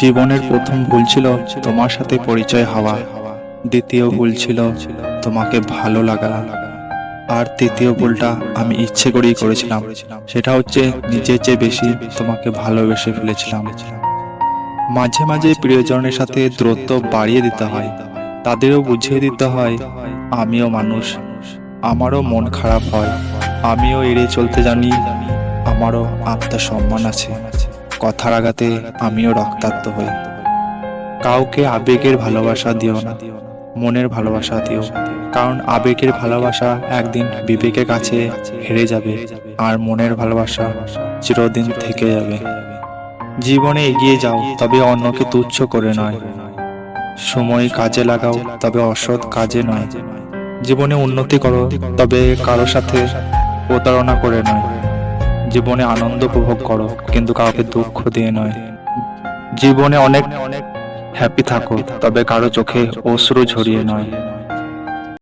জীবনের প্রথম ভুল ছিল তোমার সাথে পরিচয় হওয়া, দ্বিতীয় ভুল ছিল তোমাকে ভালো লাগা। আর তৃতীয় ভুলটা আমি ইচ্ছে করেই করেছিলাম, সেটা হচ্ছে নিজের চেয়ে বেশি তোমাকে ভালোবেসে ফেলেছিলাম। মাঝে মাঝে প্রিয়জনের সাথে দূরত্ব বাড়িয়ে দিতে হয়, তাদেরও বুঝিয়ে দিতে হয়, আমিও মানুষ, আমারও মন খারাপ হয়, আমিও এড়িয়ে চলতে জানি, আমারও আত্মসম্মান আছে। কথার আঘাতে আমিও রক্তাক্ত হই। কাউকে আবেগের ভালোবাসা দিও না, মনের ভালোবাসা দিও। কারণ আবেগের ভালোবাসা একদিন বিবেকের কাছে হেরে যাবে, আর মনের ভালোবাসা চিরদিন থেকে যাবে। জীবনে এগিয়ে যাও, তবে অন্যকে তুচ্ছ করে নয়। সময় কাজে লাগাও, তবে অসৎ কাজে নয়। জীবনে উন্নতি করো, তবে কারও সাথে প্রতারণা করে নয়। জীবনে আনন্দ উপভোগ করো, কিন্তু কাউকে দুঃখ দিয়ে নয়। জীবনে অনেক অনেক হ্যাপি থাকো, তবে কারও চোখে অশ্রু ঝরিয়ে নয়।